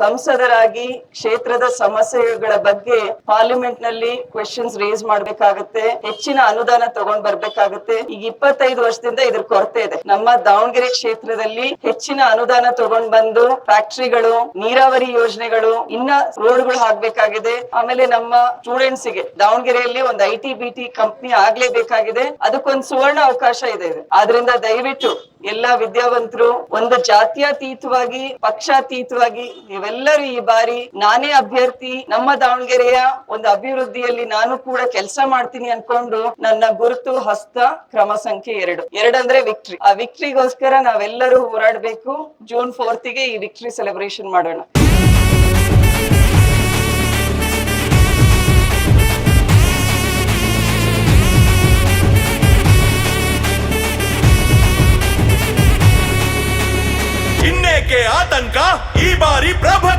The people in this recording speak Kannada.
ಸಂಸದರಾಗಿ ಕ್ಷೇತ್ರದ ಸಮಸ್ಯೆಗಳ ಬಗ್ಗೆ ಪಾರ್ಲಿಮೆಂಟ್ನಲ್ಲಿ ಕ್ವೆಶನ್ಸ್ ರೇಸ್ ಮಾಡ್ಬೇಕಾಗತ್ತೆ, ಹೆಚ್ಚಿನ ಅನುದಾನ ತಗೊಂಡ್ ಬರ್ಬೇಕಾಗತ್ತೆ. ಈಗ ಇಪ್ಪತ್ತೈದು ವರ್ಷದಿಂದ ಇದ್ರ ಕೊರತೆ ಇದೆ. ನಮ್ಮ ದಾವಣಗೆರೆ ಕ್ಷೇತ್ರದಲ್ಲಿ ಹೆಚ್ಚಿನ ಅನುದಾನ ತಗೊಂಡ್ ಬಂದು ಫ್ಯಾಕ್ಟರಿಗಳು, ನೀರಾವರಿ ಯೋಜನೆಗಳು, ಇನ್ನ ರೋಡ್ಗಳು ಆಗ್ಬೇಕಾಗಿದೆ ಆಮೇಲೆ ನಮ್ಮ ಸ್ಟೂಡೆಂಟ್ಸ್ಗೆ ದಾವಣಗೆರೆಯಲ್ಲಿ ಒಂದು I T B T company ಆಗ್ಲೇಬೇಕಾಗಿದೆ. ಅದಕ್ಕೊಂದು ಸುವರ್ಣ ಅವಕಾಶ ಇದೆ. ಆದ್ರಿಂದ ದಯವಿಟ್ಟು ಎಲ್ಲಾ ವಿದ್ಯಾವಂತರು ಒಂದು ಜಾತ್ಯಾತೀತವಾಗಿ, ಪಕ್ಷಾತೀತವಾಗಿ ನೀವೆಲ್ಲರೂ ಈ ಬಾರಿ ನಾನೇ ಅಭ್ಯರ್ಥಿ, ನಮ್ಮ ದಾವಣಗೆರೆಯ ಒಂದು ಅಭಿವೃದ್ಧಿಯಲ್ಲಿ ನಾನು ಕೂಡ ಕೆಲಸ ಮಾಡ್ತೀನಿ ಅನ್ಕೊಂಡು ನನ್ನ ಗುರುತು, ಹಸ್ತ, ಕ್ರಮ ಸಂಖ್ಯೆ ಎರಡು. ಎರಡಂದ್ರೆ ವಿಕ್ಟ್ರಿ ಆ ವಿಕ್ಟ್ರಿಗೋಸ್ಕರ ನಾವೆಲ್ಲರೂ ಹೋರಾಡ್ಬೇಕು. ಜೂನ್ ಫೋರ್ತಿಗೆ ಈ ವಿಕ್ಟ್ರಿ ಸೆಲೆಬ್ರೇಷನ್ ಮಾಡೋಣ. ಆತಂಕ ಈ ಬಾರಿ ಪ್ರಭ